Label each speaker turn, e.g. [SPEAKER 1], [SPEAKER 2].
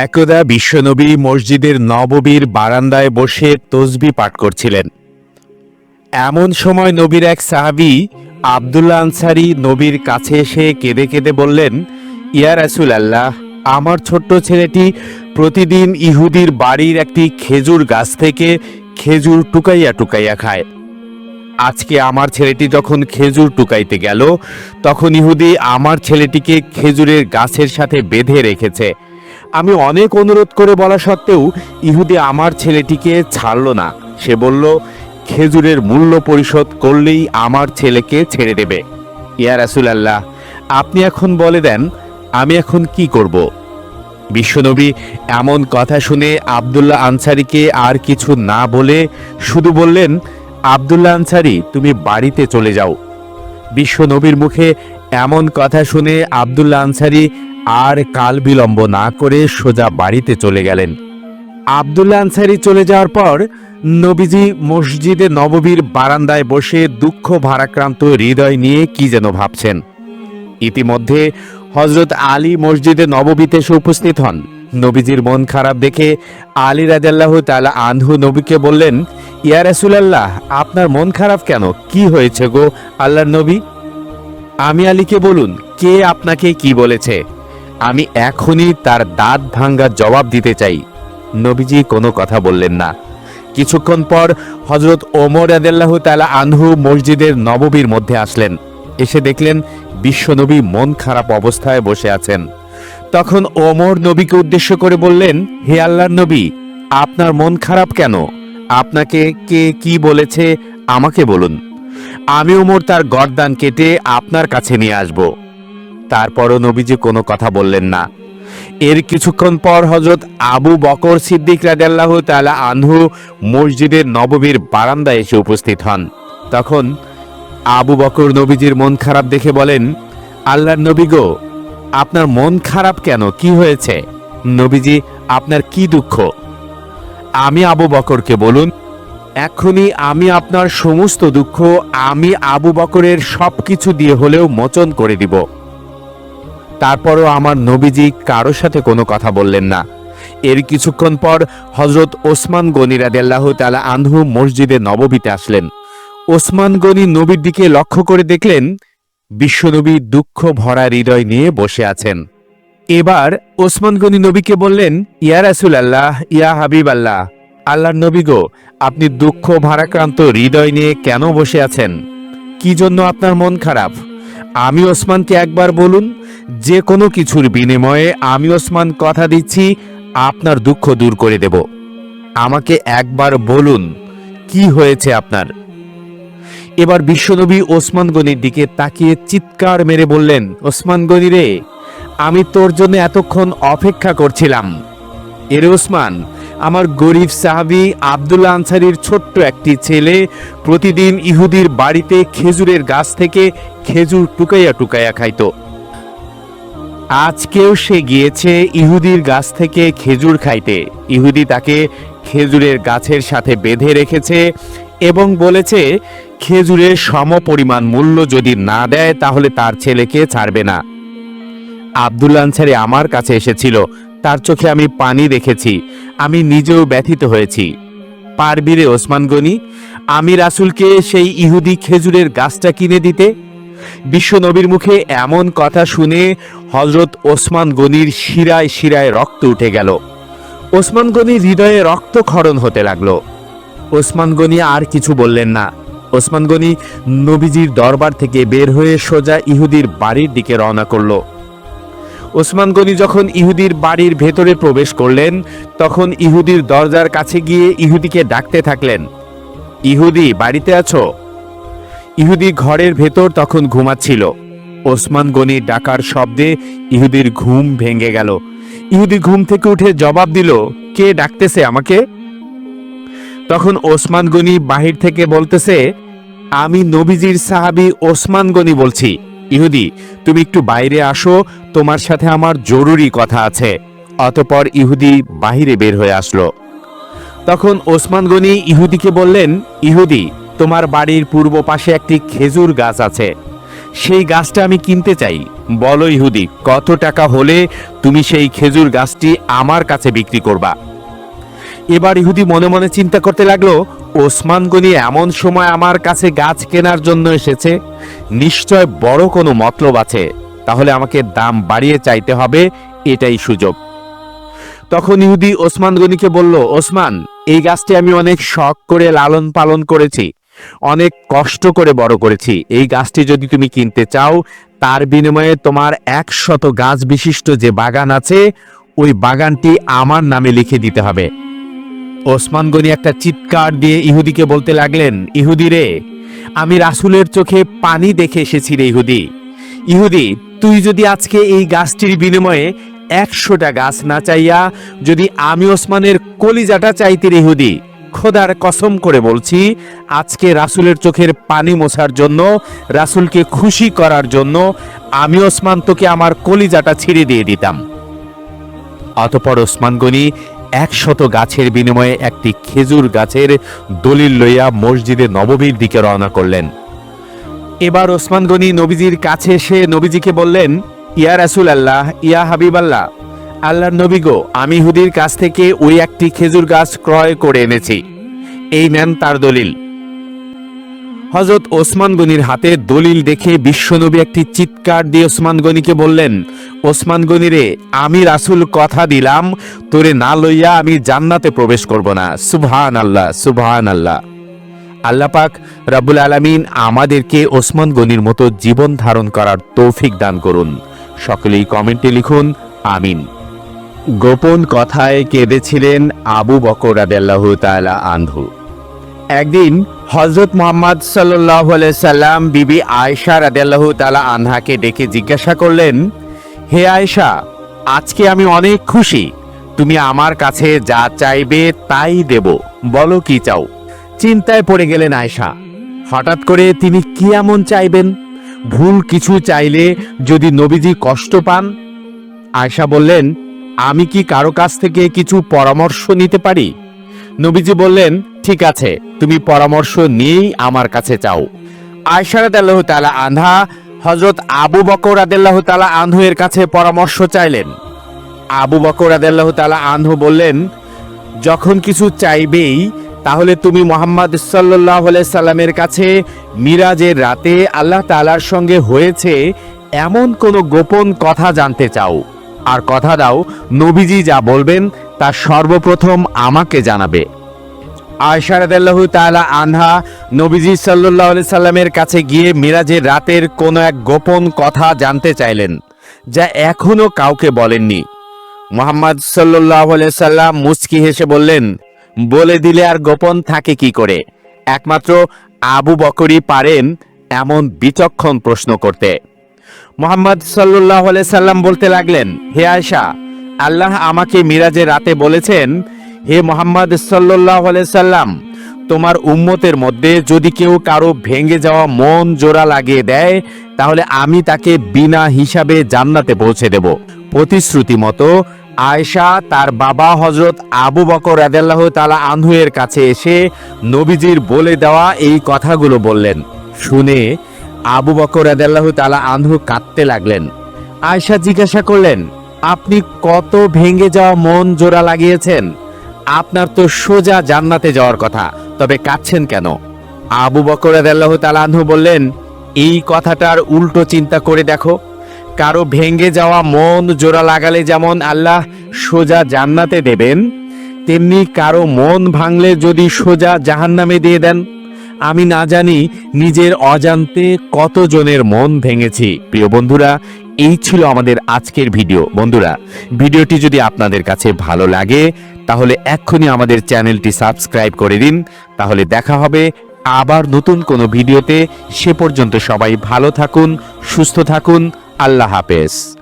[SPEAKER 1] একদা বিশ্বনবী মসজিদের নববীর বারান্দায় বসে তসবি পাঠ করছিলেন। এমন সময় নবীর এক সাহাবি আবদুল্লা আনসারি নবীর কাছে এসে কেঁদে কেঁদে বললেন, ইয়া রাসুল আল্লাহ আমার ছোট্ট ছেলেটি প্রতিদিন ইহুদির বাড়ির একটি খেজুর গাছ থেকে খেজুর টুকাইয়া টুকাইয়া খায়। আজকে আমার ছেলেটি যখন খেজুর টুকাইতে গেল, তখন ইহুদি আমার ছেলেটিকে খেজুরের গাছের সাথে বেঁধে রেখেছে। আমি অনেক অনুরোধ করে বলা সত্ত্বেও ইহুদি আমার ছেলেটিকে ছাড়ল না। সে বলল, খেজুরের মূল্য পরিশোধ করলেই আমার ছেলেকে ছেড়ে দেবে। ইয়া রাসুলাল্লাহ, আপনি এখন বলে দেন, আমি এখন কি করব? বিশ্বনবী এমন কথা শুনে আবদুল্লাহ আনসারিকে আর কিছু না বলে শুধু বললেন, আবদুল্লাহ আনসারি, তুমি বাড়িতে চলে যাও। বিশ্বনবীর মুখে এমন কথা শুনে আবদুল্লাহ আনসারি আর কাল বিলম্ব না করে সোজা বাড়িতে চলে গেলেন। আবদুল্লাহ আনসারি চলে যাওয়ার পর নবীজি মসজিদে নববীর বারান্দায় বসে দুঃখ ভারাক্রান্ত হৃদয় নিয়ে কি যেন ভাবছেন। ইতিমধ্যে হজরত আলী মসজিদে নববীতে এসে উপস্থিত হন। নবীজির মন খারাপ দেখে আলী রাজাল্লাহ তালা আনহু নবীকে বললেন, ইয়া রাসূলুল্লাহ, আপনার মন খারাপ কেন? কি হয়েছে গো আল্লাহর নবী? আমি আলীকে বলুন, কে আপনাকে কি বলেছে? আমি এখনই তার দাঁত ভাঙ্গা জবাব দিতে চাই। নবীজি কোনো কথা বললেন না। কিছুক্ষণ পর হজরত ওমর আদাল্লাহ তালা আনহু মসজিদের নববীর মধ্যে আসলেন। এসে দেখলেন বিশ্বনবী মন খারাপ অবস্থায় বসে আছেন। তখন ওমর নবীকে উদ্দেশ্য করে বললেন, হে আল্লাহর নবী, আপনার মন খারাপ কেন? আপনাকে কে কি বলেছে আমাকে বলুন। আমি ওমর তার গর্দান কেটে আপনার কাছে নিয়ে আসব। তারপরও নবীজি কোনো কথা বললেন না। এর কিছুক্ষণ পর হজরত আবু বকর সিদ্দিক রাজাল্লাহ তালা আনহু মসজিদের নববীর বারান্দায় এসে উপস্থিত হন। তখন আবু বকর নবীজির মন খারাপ দেখে বলেন, আল্লাহর নবী গো, আপনার মন খারাপ কেন? কি হয়েছে? নবীজি, আপনার কি দুঃখ? আমি আবু বকরকে বলুন এখনই আমি আপনার সমস্ত দুঃখ আমি আবু বকরের সব কিছু দিয়ে হলেও মোচন করে দিব। তারপরও আমার নবীজি কারোর সাথে কোনো কথা বললেন না। এর কিছুক্ষণ পর হজরত ওসমান গনি রাদেল্লাহ তালা আনহু মসজিদে নববীতে আসলেন। ওসমান গনি নবীর দিকে লক্ষ্য করে দেখলেন, বিশ্বনবী দুঃখ ভরা হৃদয় নিয়ে বসে আছেন। এবার ওসমান গনি নবীকে বললেন, ইয়া রাসুল আল্লাহ ইয়া হাবিব আল্লাহ আল্লাহর নবী গো, আপনি দুঃখ, ভারাক্রান্ত, হৃদয় নিয়ে কেন বসে আছেন? কি জন্য আপনার মন খারাপ? আমি ওসমানকে একবার বলুন, যে কোনো কিছুর বিনিময়ে আমি ওসমান কথা দিচ্ছি, আপনার দুঃখ দূর করে দেব। আমাকে একবার বলুন, কি হয়েছে আপনার? এবার বিশ্বনবী ওসমান গনির দিকে তাকিয়ে চিৎকার মেরে বললেন, ওসমান গনি রে, আমি তোর জন্য এতক্ষণ অপেক্ষা করছিলাম। এরে ওসমান আমার গরিব সাহাবি আব্দুল্লা আনসারির ছোট্ট একটি ছেলে প্রতিদিন ইহুদির বাড়িতে খেজুরের গাছ থেকে খেজুর টুকাইয়া টুকাইয়া খাইত। আজকেও সে গিয়েছে ইহুদির গাছ থেকে খেজুর খাইতে। ইহুদি তাকে খেজুরের গাছের সাথে বেঁধে রেখেছে এবং বলেছে, খেজুরের সম পরিমাণ মূল্য যদি না দেয় তাহলে তার ছেলেকে ছাড়বে না। আব্দুল আনসারি আমার কাছে এসেছিল তার চোখে আমি পানি দেখেছি। আমি নিজেও ব্যথিত হয়েছি। পারবি রে ওসমান গনি, আমি রাসুলকে সেই ইহুদি খেজুরের গাছটা কিনে দিতে? বিশ্বনবীর মুখে এমন কথা শুনে হজরত ওসমান গনির শিরায় শিরায় রক্ত উঠে গেল। ওসমান গনির হৃদয়ে রক্তক্ষরণ হতে লাগল। ওসমান গনি আর কিছু বললেন না। ওসমান গনি নবীজির দরবার থেকে বের হয়ে সোজা ইহুদির বাড়ির দিকে রওনা করল। ওসমান গনি যখন ইহুদির বাড়ির ভেতরে প্রবেশ করলেন, তখন ইহুদির দরজার কাছে গিয়ে ইহুদিকে ডাকতে থাকলেন, ইহুদি, বাড়িতে আছো? ইহুদি ঘরের ভেতর তখন ঘুমাচ্ছিল। ওসমান গনি ডাকার শব্দে ইহুদির ঘুম ভেঙে গেল। ইহুদি ঘুম থেকে উঠে জবাব দিল, কে ডাকতেছে আমাকে? তখন ওসমান গনি বাহির থেকে বলতেছে, আমি নবীজির সাহাবি ওসমান গনি বলছি। ইহুদি, তুমি একটু বাইরে আসো, তোমার সাথে আমার জরুরি কথা আছে। অতপর ইহুদি বাহিরে বের হয়ে আসলো। তখন ওসমান গনি ইহুদিকে বললেন, ইহুদি, তোমার বাড়ির পূর্ব পাশে একটি খেজুর গাছ আছে। সেই গাছটা আমি কিনতে চাই। বলো ইহুদি, কত টাকা হলে তুমি সেই খেজুর গাছটি আমার কাছে বিক্রি করবা? এবার ইহুদি মনে মনে চিন্তা করতে লাগল ওসমান গনি এমন সময় আমার কাছে গাছ কেনার জন্য এসেছে। নিশ্চয় বড় কোনো মতলব আছে। তাহলে আমাকে দাম বাড়িয়ে চাইতে হবে, এটাই সুযোগ। তখন ইহুদি ওসমান গনিকে বলল, ওসমান, এই গাছটি আমি অনেক শখ করে লালন পালন করেছি, অনেক কষ্ট করে বড় করেছি। এই গাছটি যদি তুমি কিনতে চাও, তার বিনিময়ে তোমার একশত গাছ বিশিষ্ট যে বাগান আছে, ওই বাগানটি আমার নামে লিখে দিতে হবে। ওসমান গনি একটা চিৎকার দিয়ে ইহুদিকে বলতে লাগলেন, ইহুদি রে, আমি রাসুলের চোখে পানি দেখে এসেছি রে ইহুদি। ইহুদি, তুই যদি আজকে এই গাছটির বিনিময়ে একশোটা গাছ না চাইয়া যদি আমি ওসমানের কলিজাটা চাইতে ইহুদি, খোদার কসম করে বলছি, আজকে রাসুলের চোখের পানি মোছার জন্য, রাসুলকে খুশি করার জন্য আমি ওসমান তোকে আমার কলিজাটা ছিঁড়ে দিয়ে দিতাম। অতপর ওসমান গনি একশত গাছের বিনিময়ে একটি খেজুর গাছের দলিল লইয়া মসজিদে নববীর দিকে রওনা করলেন। এবার ওসমান গনি নবীজির কাছে এসে নবীজিকে বললেন, ইয়া রাসুল আল্লাহ ইয়া হাবিব আল্লাহ আল্লাহর নবী গো, আমি হুদির কাছ থেকে ওই একটি খেজুর গাছ ক্রয় করে এনেছি। এই নেন তার দলিল। হজরত ওসমান গনির হাতে দলিল দেখে বিশ্বনবী একটি চিৎকার দিয়ে ওসমান গনিকে বললেন, ওসমান গনি রে আমি রাসুল কথা দিলাম, তোরে না লইয়া আমি জান্নাতে প্রবেশ করব না। সুবহান আল্লাহ সুবহান আল্লাহ আল্লাহ পাক রাব্বুল আলামিন আমাদেরকে ওসমান গনির মতো জীবন ধারণ করার তৌফিক দান করুন। সকলেই কমেন্টে লিখুন, আমিন। গোপন কথায় কেঁদেছিলেন আবু বকর রাদিয়াল্লাহু তাআলা আনহু। একদিন হজরত মোহাম্মদ সাল্লাহ সাল্লাম বিবি আয়েশা রাদিয়াল্লাহু তালা আনহাকে ডেকে জিজ্ঞাসা করলেন, হে আয়েশা, আজকে আমি অনেক খুশি। তুমি আমার কাছে যা চাইবে তাই দেব। বলো কি চাও? চিন্তায় পড়ে গেলেন আয়েশা। হঠাৎ করে তিনি কি এমন চাইবেন? ভুল কিছু চাইলে যদি নবীজি কষ্ট পান? আয়েশা বললেন, আমি কি কারও কাছ থেকে কিছু পরামর্শ নিতে পারি? নবীজি বললেন ঠিক আছে, তুমি পরামর্শ নিয়েই আমার কাছে চাও আয়সারাদ আল্লাহ তালা আনহা হজরত আবু বকর আদাল্লাহ তালা আনহু এর কাছে পরামর্শ চাইলেন। আবু বকর আদাল্লাহ তালা আনহু বললেন, যখন কিছু চাইবেই, তাহলে তুমি মোহাম্মদ সাল্লাহ সাল্লামের কাছে মিরাজের রাতে আল্লাহ তালার সঙ্গে হয়েছে এমন কোনো গোপন কথা জানতে চাও। আর কথা দাও, নবীজি যা বলবেন তা সর্বপ্রথম আমাকে জানাবে। আয়সারাদাল্লাহু তাআলা আনহা নবীজি আলাইহি সাল্লামের কাছে গিয়ে মিরাজের রাতের কোনো এক গোপন কথা জানতে চাইলেন, যা এখনও কাউকে বলেননি। মোহাম্মদ আলাইহি সাল্লাম মুচকি হেসে বললেন, বলে দিলে আর গোপন থাকে কি করে? একমাত্র আবু বকরই পারেন এমন বিচক্ষণ প্রশ্ন করতে। মোহাম্মদ সাল্লাহ সাল্লাম বলতে লাগলেন, হে আয়সা আল্লাহ আমাকে মিরাজে রাতে বলেছেন হে মোহাম্মদ সাল্লাহ সাল্লাম, তোমার উম্মতের মধ্যে যদি কেউ কারও ভেঙে যাওয়া মন জোড়া লাগিয়ে দেয়, তাহলে আমি তাকে বিনা হিসাবে জান্নাতে পৌঁছে দেব। প্রতিশ্রুতি মতো আয়েশা, তার বাবা হজরত আবু বকর আদাল্লাহ তালা আনহুয়ের কাছে এসে নবীজির বলে দেওয়া এই কথাগুলো বললেন। শুনে আবু বকর আদাল্লাহ তালা আনহু কাঁদতে লাগলেন। আয়সা জিজ্ঞাসা করলেন, আপনি কত ভেঙে যাওয়া মন জোড়া লাগিয়েছেন? আপনার তো সোজা জান্নাতে যাওয়ার কথা, তবে কাঁদছেন কেন? আবু বকর আল্লাহ বললেন, এই কথাটার উল্টো চিন্তা করে দেখো, কারও ভেঙে যাওয়া মন জোড়া লাগালে যেমন আল্লাহ সোজা জান্নাতে দেবেন, তেমনি কারও মন ভাঙলে যদি সোজা জাহান্নামে দিয়ে দেন আমি না জানি নিজের অজান্তে কতজনের মন ভেঙেছি। প্রিয় বন্ধুরা, এই ছিল আমাদের আজকের ভিডিও। বন্ধুরা, ভিডিওটি যদি আপনাদের কাছে ভালো লাগে, তাহলে এক্ষুনি আমাদের চ্যানেলটি সাবস্ক্রাইব করে দিন। তাহলে দেখা হবে আবার নতুন কোনো ভিডিওতে। সে পর্যন্ত সবাই ভালো থাকুন, সুস্থ থাকুন। আল্লাহ হাফেজ।